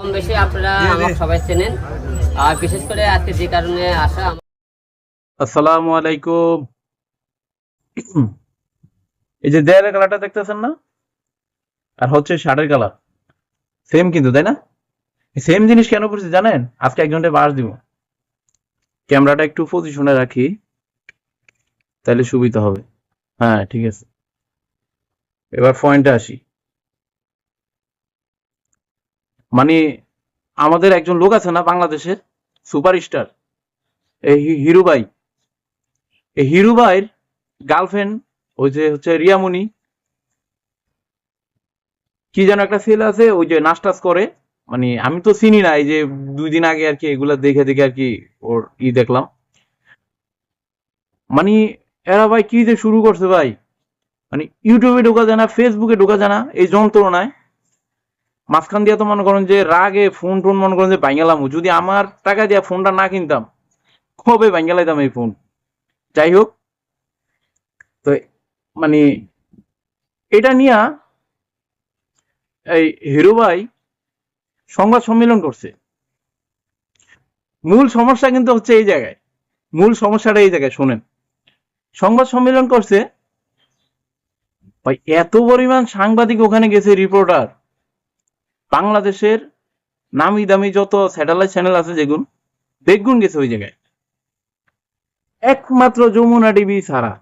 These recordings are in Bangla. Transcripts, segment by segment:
কম বেশি আপনারা আমার সবাই চেনেন। আর বিশেষ করে আজকে যে কারণে আসা আসসালামু আলাইকুম। এই যে দেয়ালের কালারটা দেখতেছেন না? আর হচ্ছে শার্টের কালার। সেম কিন্তু তাই না? সেম জিনিস কেন করছি জানেন? আজকে একজনটা বাস দিব। ক্যামেরাটা একটু পজিশনে রাখি তাহলে সুবিধা হবে। হ্যাঁ ঠিক আছে। এবার পয়েন্টে আসি। মানে আমাদের একজন লোক আছে না বাংলাদেশের, সুপারস্টার, এই হিরু ভাই। এই হিরু ভাইয়ের গার্লফ্রেন্ড ওই যে হচ্ছে রিয়ামণি, কি যেন একটা ছেলে আছে, ওই যে নাচ টাচ করে। মানে আমি তো চিনি না, এই যে দুই দিন আগে আর কি এগুলা দেখে দেখে আর কি ওর ই দেখলাম। মানে এরা ভাই কি যে শুরু করছে ভাই? মানে ইউটিউবে ঢোকা যায় না ফেসবুকে ঢোকা যায় না, এই যন্ত্রণায় মাঝখান দিয়ে তো মনে করেন যে রাগে ফোন টোন মনে করেন যে ভাঙ্গালাম যদি আমার টাকা দিয়ে ফোনটা না কিনতাম, কবে ভাঙ্গালাইতাম এই ফোন? যাই হোক, তো মানে এটা নিয়ে এই হিরো ভাই সংবাদ সম্মেলন করছে। মূল সমস্যা কিন্তু হচ্ছে এই জায়গায়। মূল সমস্যাটা এই জায়গায়, শোনেন। সংবাদ সম্মেলন করছে, ভাই, এত পরিমাণ সাংবাদিক ওখানে গেছে রিপোর্টার বাংলাদেশের নামি দামি যত স্যাটেলাইট চ্যানেল আছে যেগুন বেগুন গেছে ওই জায়গায়। একমাত্র যমুনা টিভি ছাড়া।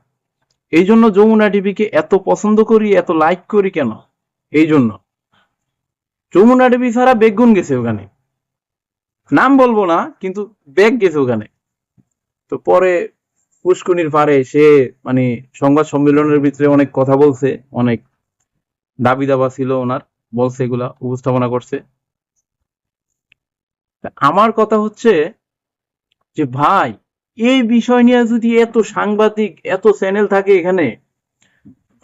এই জন্য যমুনা টিভিকে এত পছন্দ করি, এত লাইক করি কেন? এই জন্য। যমুনা টিভি ছাড়া বেগুন গেছে ওখানে। নাম বলব না, কিন্তু বেগ গেছে ওখানে। তো পরে পুষ্কুনির পারে সে মানে সংবাদ সম্মেলনের ভিতরে অনেক কথা বলছে, অনেক দাবি দাবা ছিল ওনার। বলছে এগুলা, উপস্থাপনা করছে। আমার কথা হচ্ছে যে, ভাই, এই বিষয় নিয়ে যদি এত সাংবাদিক, এত চ্যানেল থাকে এখানে,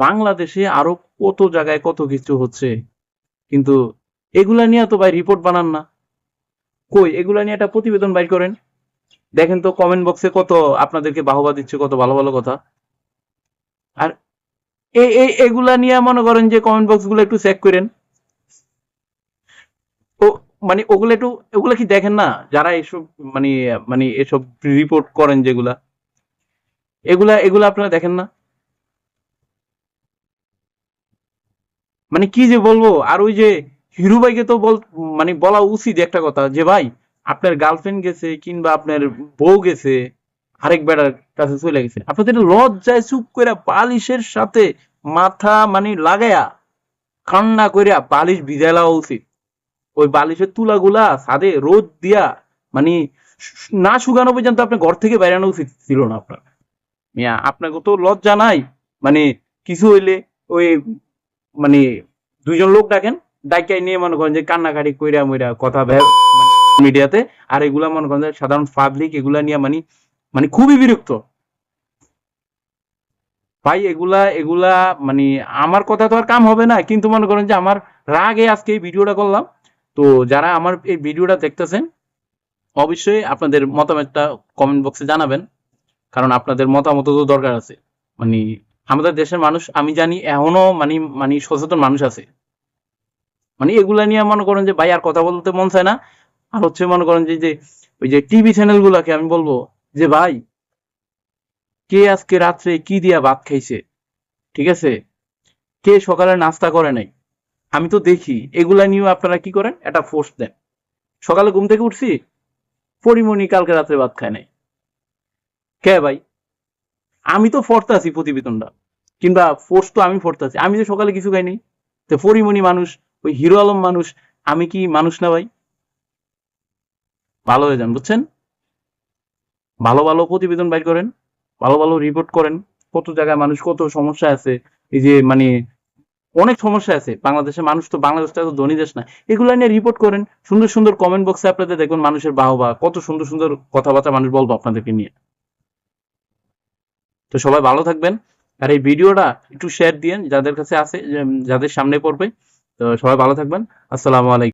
বাংলাদেশে আরও কত জায়গায় কত কিছু হচ্ছে। কিন্তু এগুলা নিয়ে তো ভাই রিপোর্ট বানান না। কই, এগুলা নিয়ে একটা প্রতিবেদন বাইর করেন। দেখেন তো কমেন্ট বক্সে কত আপনাদেরকে বাহবা দিচ্ছে, কত ভালো ভালো কথা। আর এই এগুলা নিয়ে মনে করেন যে কমেন্ট বক্সগুলো একটু চেক করেন। মানে ওগুলো একটু, ওগুলো কি দেখেন না? যারা এসব মানে মানে এসব রিপোর্ট করেন যেগুলা, এগুলা এগুলা আপনারা দেখেন না? মানে কি যে বলব? আর ওই যে হিরু ভাইকে তো বল মানে বলা উচিত একটা কথা যে, ভাই, আপনার গার্লফ্রেন্ড গেছে কিংবা আপনার বউ গেছে, আরেক বেড়ার কাছে চলে গেছে। আপনাদের লজ্জায় চুপ করে বালিশের সাথে মাথা মানে লাগায়া, কান্না কইরা বালিশ ভিজাই লাগা উচিত। ওই বালিশের তুলাগুলা ছাদে রোদ দিয়া মানে না শুকানো পর্যন্ত আপনি ঘর থেকে বেরানো উচিত ছিল না আপনার। মিয়া, আপনাকে তো লজ্জা নাই মানে কিছু হইলে ওই মানে দুইজন লোক ডাকেন ডাকাই নিয়ে মনে করেন যে কান্নাকাটি কইরা মইরা কথা মিডিয়াতে, আর এগুলা মনে করেন সাধারণ পাবলিক এগুলা নিয়ে মানে মানে খুবই বিরক্ত। ভাই, এগুলা এগুলা মানে আমার কথা তো আর কাম হবে না, কিন্তু মনে করেন যে আমার রাগে আজকে এই ভিডিওটা করলাম। তো যারা আমার এই ভিডিওটা দেখতেছেন, অবশ্যই আপনাদের মতামতটা কমেন্ট বক্সে জানাবেন, কারণ আপনাদের মতামত তো দরকার আছে। মানে আমাদের দেশের মানুষ, আমি জানি এখনও মানে মানে সচেতন মানুষ আছে। মানে এগুলা নিয়ে মনে করেন যে, ভাই, আর কথা বলতে মন চায় না। আর হচ্ছে মনে করেন যে ওই যে টিভি চ্যানেল গুলাকে আমি বলব যে, ভাই, কে আজকে রাত্রে কি দিয়া ভাত খাইছে? ঠিক আছে? কে সকালে নাস্তা করে নাই? আমি তো দেখি, এগুলা নিয়েও আপনারা কি করেন? একটা ফোর্স দেন। সকালে ঘুম থেকে উঠছি, পরিমণি কালকে রাত্রে ভাত খায় নাই। কে ভাই? আমি তো ফোর্থ আছি প্রতিবেদনটা। কিংবা ফোর্স তো আমি ফোর্থ আছি। আমি যে সকালে কিছু খাই নাই তো পরিমণি মানুষ, ওই হিরো আলম মানুষ, আমি কি মানুষ না ভাই? ভালো হয়ে যান, বুঝছেন? ভালো ভালো প্রতিবেদন বাইর করেন, ভালো ভালো রিপোর্ট করেন, কত জায়গায় মানুষ কত সমস্যা আছে, এই যে মানে অনেক সমস্যা আছে। বাংলাদেশের মানুষ তো, বাংলাদেশটা তো ধনী দেশ না। এগুলো নিয়ে রিপোর্ট করেন। সুন্দর সুন্দর কমেন্ট বক্সে আপনাদের দেখবেন মানুষের বাহবা। কত সুন্দর সুন্দর কথাবার্তা মানুষ বলব আপনাদেরকে নিয়ে। তো সবাই ভালো থাকবেন। আর এই ভিডিওটা একটু শেয়ার দিয়েন যাদের কাছে আছে, যাদের সামনে পড়বে। তো সবাই ভালো থাকবেন। আসসালামু আলাইকুম।